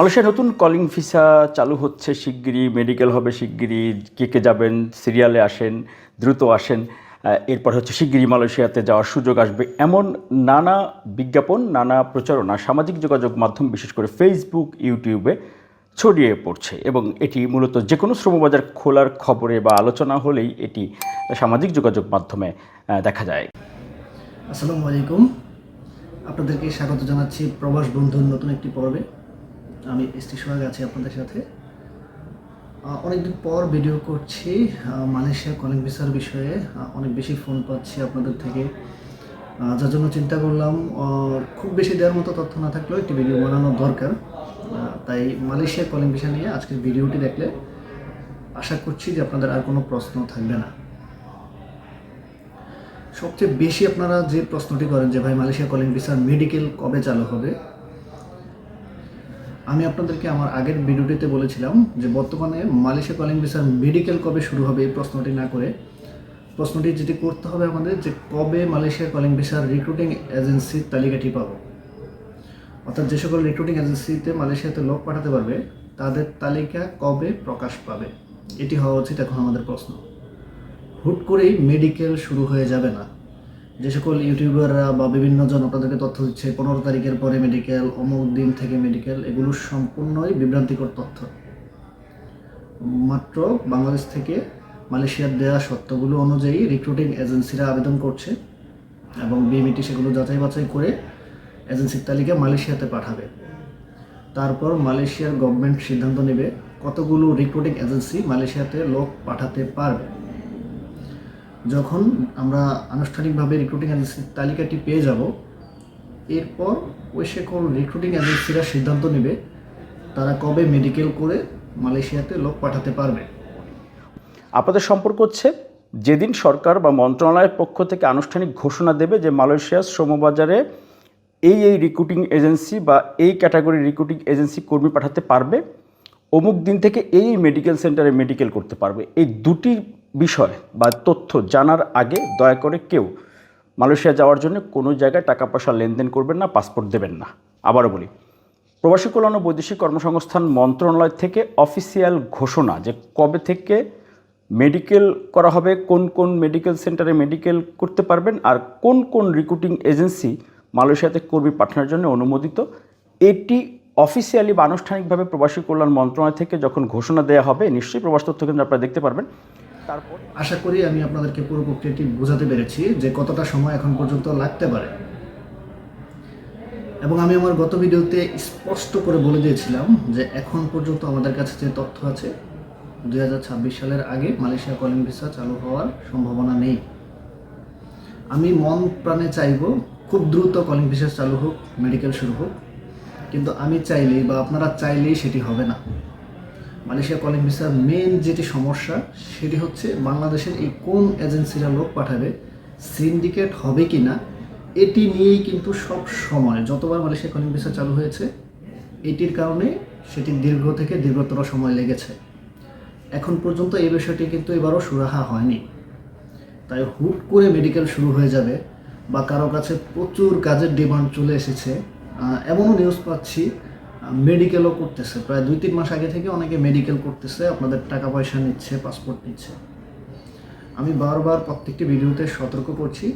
মালয়েশিয়ায় নতুন calling visa চালু হচ্ছে শিগগিরই মেডিকেল হবে শিগগিরই, কে কে যাবেন সিরিয়ালে আসেন, দ্রুত আসেন এরপর হচ্ছে শিগগিরই মালয়েশিয়াতে যাওয়ার সুযোগ আসবে। এমন নানা বিজ্ঞাপন, নানা প্রচারণা, সামাজিক যোগাযোগ মাধ্যম, বিশেষ করে ফেসবুক ইউটিউবে ছড়িয়ে পড়ছে এবং এটি মূলত যে কোনো শ্রমবাজার খোলার খবরে বা আলোচনা হলেই এটি সামাজিক যোগাযোগ মাধ্যমে দেখা যায়। আসসালামু আলাইকুম। আপনাদেরকে স্বাগত জানাচ্ছি প্রবাস বন্ধুর নতুন একটি পর্বে। আমি এসটি সোহাগ আছি আপনাদের সাথে। অনেকদিন পর ভিডিও করছি মালয়েশিয়া কলিং ভিসার বিষয়ে। অনেক বেশি ফোন পাচ্ছি আপনাদের থেকে। যার জন্য চিন্তা করলাম খুব বেশি দেওয়ার মতো তথ্য না থাকলেও একটি ভিডিও বানানো দরকার। তাই মালয়েশিয়া কলিং ভিসা নিয়ে আজকের ভিডিওটি দেখলে আশা করছি যে আপনাদের আর কোনো প্রশ্ন থাকবে না। সবচেয়ে বেশি আপনারা যে প্রশ্নটি করেন যে, ভাই, মালয়েশিয়া কলিং ভিসার মেডিকেল কবে চালু হবে? আমি আপনাদেরকে আমার আগের ভিডিওটিতে বলেছিলাম যে বর্তমানে মালয়েশিয়া কলিং ভিসার মেডিকেল কবে শুরু হবে এই প্রশ্নটি না করে, প্রশ্নটি যেটি করতে হবে আমাদের যে কবে মালয়েশিয়া কলিং ভিসার রিক্রুটিং এজেন্সির তালিকাটি পাবো। অর্থাৎ যে সকল রিক্রুটিং এজেন্সিতে মালয়েশিয়াতে লোক পাঠাতে পারবে, তাদের তালিকা কবে প্রকাশ পাবে, এটি হওয়া উচিত এখন আমাদের প্রশ্ন। হুট করেই মেডিকেল শুরু হয়ে যাবে না। যে সকল ইউটিউবাররা বা বিভিন্ন জন আপনাদেরকে তথ্য দিচ্ছে, পনেরো তারিখের পরে মেডিকেল অমুক দিন থেকে মেডিকেল এগুলো সম্পূর্ণই বিভ্রান্তিকর তথ্য। মাত্র বাংলাদেশ থেকে মালয়েশিয়ার দেওয়া সত্যগুলো অনুযায়ী রিক্রুটিং এজেন্সিরা আবেদন করছে এবং বিএমইটি সেগুলো যাচাই বাছাই করে এজেন্সির তালিকা মালয়েশিয়াতে পাঠাবে। তারপর মালয়েশিয়ার গভর্নমেন্ট সিদ্ধান্ত নেবে কতগুলো রিক্রুটিং এজেন্সি মালয়েশিয়াতে লোক পাঠাতে পারবে। যখন আমরা আনুষ্ঠানিকভাবে রিক্রুটিং এজেন্সির তালিকাটি পেয়ে যাব, এরপর ওই সকল রিক্রুটিং এজেন্সিরা সিদ্ধান্ত নেবে তারা কবে মেডিকেল করে মালয়েশিয়াতে লোক পাঠাতে পারবে। আপনাদের সম্পর্ক হচ্ছে, যেদিন সরকার বা মন্ত্রণালয়ের পক্ষ থেকে আনুষ্ঠানিক ঘোষণা দেবে যে মালয়েশিয়ার শ্রমবাজারে এই এই রিক্রুটিং এজেন্সি বা এই ক্যাটাগরি রিক্রুটিং এজেন্সি কর্মী পাঠাতে পারবে, অমুক দিন থেকে এই এই মেডিকেল সেন্টারে মেডিকেল করতে পারবে। এই দুটি বিষয় বা তথ্য জানার আগে দয়া করে কেউ মালয়েশিয়া যাওয়ার জন্য কোনো জায়গায় টাকা পয়সা লেনদেন করবেন না, পাসপোর্ট দেবেন না। আবারও বলি, প্রবাসী কল্যাণ ও বৈদেশিক কর্মসংস্থান মন্ত্রণালয় থেকে অফিসিয়াল ঘোষণা যে কবে থেকে মেডিকেল করা হবে, কোন কোন মেডিকেল সেন্টারে মেডিকেল করতে পারবেন আর কোন কোন রিক্রুটিং এজেন্সি মালয়েশিয়াতে কর্মী পাঠানোর জন্য অনুমোদিত, এটি অফিসিয়ালি বা আনুষ্ঠানিকভাবে প্রবাসী কল্যাণ মন্ত্রণালয় থেকে যখন ঘোষণা দেওয়া হবে, নিশ্চয়ই প্রবাস তথ্য কেন্দ্র আপনারা দেখতে পারবেন। তারপর? আশা করি আমি আপনাদেরকে পুরো প্রক্রিয়াটি বোঝাতে পেরেছি যে কতটা সময় এখন পর্যন্ত লাগতে পারে। এবং আমি আমার গত ভিডিওতে স্পষ্ট করে বলে দিয়েছিলাম যে এখন পর্যন্ত আমাদের কাছে যে তথ্য আছে, দুই হাজার ছাব্বিশ সালের আগে মালয়েশিয়া কলিং ভিসা চালু হওয়ার সম্ভাবনা নেই। আমি মন প্রাণে চাইব খুব দ্রুত কলিং ভিসা চালু হোক, মেডিকেল শুরু হোক, কিন্তু আমি চাইলেই বা আপনারা চাইলেই সেটি হবে না। মালয়েশিয়া কলিং ভিসার মেন যেটি সমস্যা, সেটি হচ্ছে বাংলাদেশের এই কোন এজেন্সিরা লোক পাঠাবে সিন্ডিকেট হবে কি না এটি নিয়েই কিন্তু সব সময়, যতবার মালয়েশিয়া কলিং ভিসা চালু হয়েছে, এটির কারণে সেটি দীর্ঘ থেকে দীর্ঘতর সময় লেগেছে। এখন পর্যন্ত এই বিষয়টি কিন্তু এবারও সুরাহা হয়নি। তাই হুট করে মেডিকেল শুরু হয়ে যাবে বা কারও কাছে প্রচুর কাজের ডিমান্ড চলে এসেছে। এমনও নিউজ পাচ্ছি মেডিকেলও করতেছে। প্রায় দুই তিন মাস আগে থেকে অনেকে মেডিকেল করতেছে, আপনাদের টাকা পয়সা নিচ্ছে পাসপোর্ট নিচ্ছে। আমি বারবার প্রত্যেকটি ভিডিওতে সতর্ক করছি,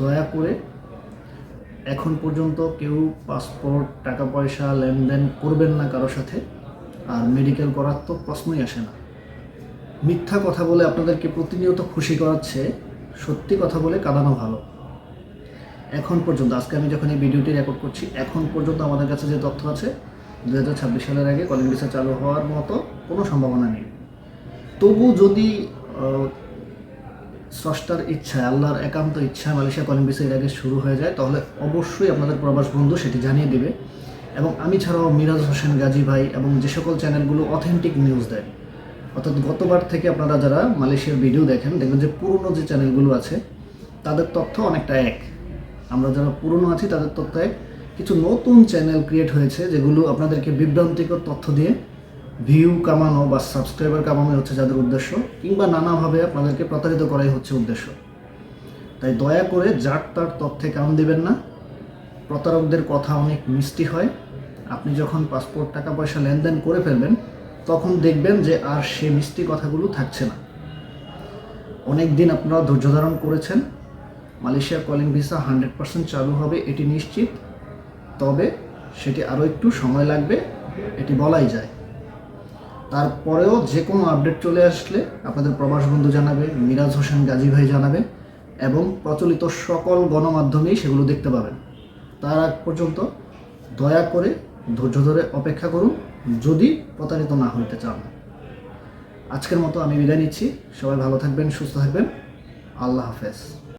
দয়া করে এখন পর্যন্ত কেউ পাসপোর্ট টাকা পয়সা, লেনদেন করবেন না কারোর সাথে, আর মেডিকেল করার তো প্রশ্নই আসে না। মিথ্যা কথা বলে আপনাদেরকে প্রতিনিয়ত খুশি করাচ্ছে, সত্যি কথা বলে কাঁদানো ভালো। এখন পর্যন্ত, আজকে আমি যখন এই ভিডিওটি রেকর্ড করছি, এখন পর্যন্ত আমাদের কাছে যে তথ্য আছে দু হাজার ছাব্বিশ সালের আগে কলিং ভিসা চালু হওয়ার মতো কোনো সম্ভাবনা নেই। তবু যদি স্রষ্টার ইচ্ছা আল্লাহর একান্ত ইচ্ছা মালয়েশিয়া কলিং ভিসা এর আগে শুরু হয়ে যায়, তাহলে অবশ্যই আপনাদের প্রবাস বন্ধু সেটি জানিয়ে দেবে। এবং আমি ছাড়াও মিরাজ হোসেন গাজী ভাই এবং যে সকল চ্যানেলগুলো অথেন্টিক নিউজ দেয়, অর্থাৎ গতবার থেকে আপনারা যারা মালয়েশিয়ার ভিডিও দেখেন, দেখবেন যে পুরনো যে চ্যানেলগুলো আছে, তাদের তথ্য অনেকটা এক। আমরা যারা পুরনো আছি, তাদের তথ্য এক কিছু নতুন চ্যানেল ক্রিয়েট হয়েছে যেগুলো আপনাদেরকে বিভ্রান্তিকর তথ্য দিয়ে ভিউ কামানো বা সাবস্ক্রাইবার কামানো হচ্ছে যাদের উদ্দেশ্য, কিংবা নানাভাবে আপনাদেরকে প্রতারিত করাই হচ্ছে উদ্দেশ্য। তাই দয়া করে যার তার তথ্যে কান দিবেন না। প্রতারকদের কথা অনেক মিষ্টি হয়। আপনি যখন পাসপোর্ট টাকা পয়সা লেনদেন করে ফেলবেন, তখন দেখবেন যে আর সে মিষ্টি কথাগুলো থাকছে না। অনেক দিন আপনারা ধৈর্য ধারণ করেছেন। Malaysia calling visa hundred percent চালু হবে, এটি নিশ্চিত। তবে সেটি আরও একটু সময় লাগবে, এটি বলাই যায়। তারপরেও যে কোনো আপডেট চলে আসলে আপনাদের প্রবাস বন্ধু জানাবে, মিরাজ হোসেন গাজী ভাই জানাবে, এবং প্রচলিত সকল গণমাধ্যমেই সেগুলো দেখতে পাবেন। তার আগ পর্যন্ত দয়া করে ধৈর্য ধরে অপেক্ষা করুন, যদি প্রতারিত না হইতে চান। আজকের মতো আমি বিদায় নিচ্ছি। সবাই ভালো থাকবেন, সুস্থ থাকবেন। আল্লাহ হাফেজ।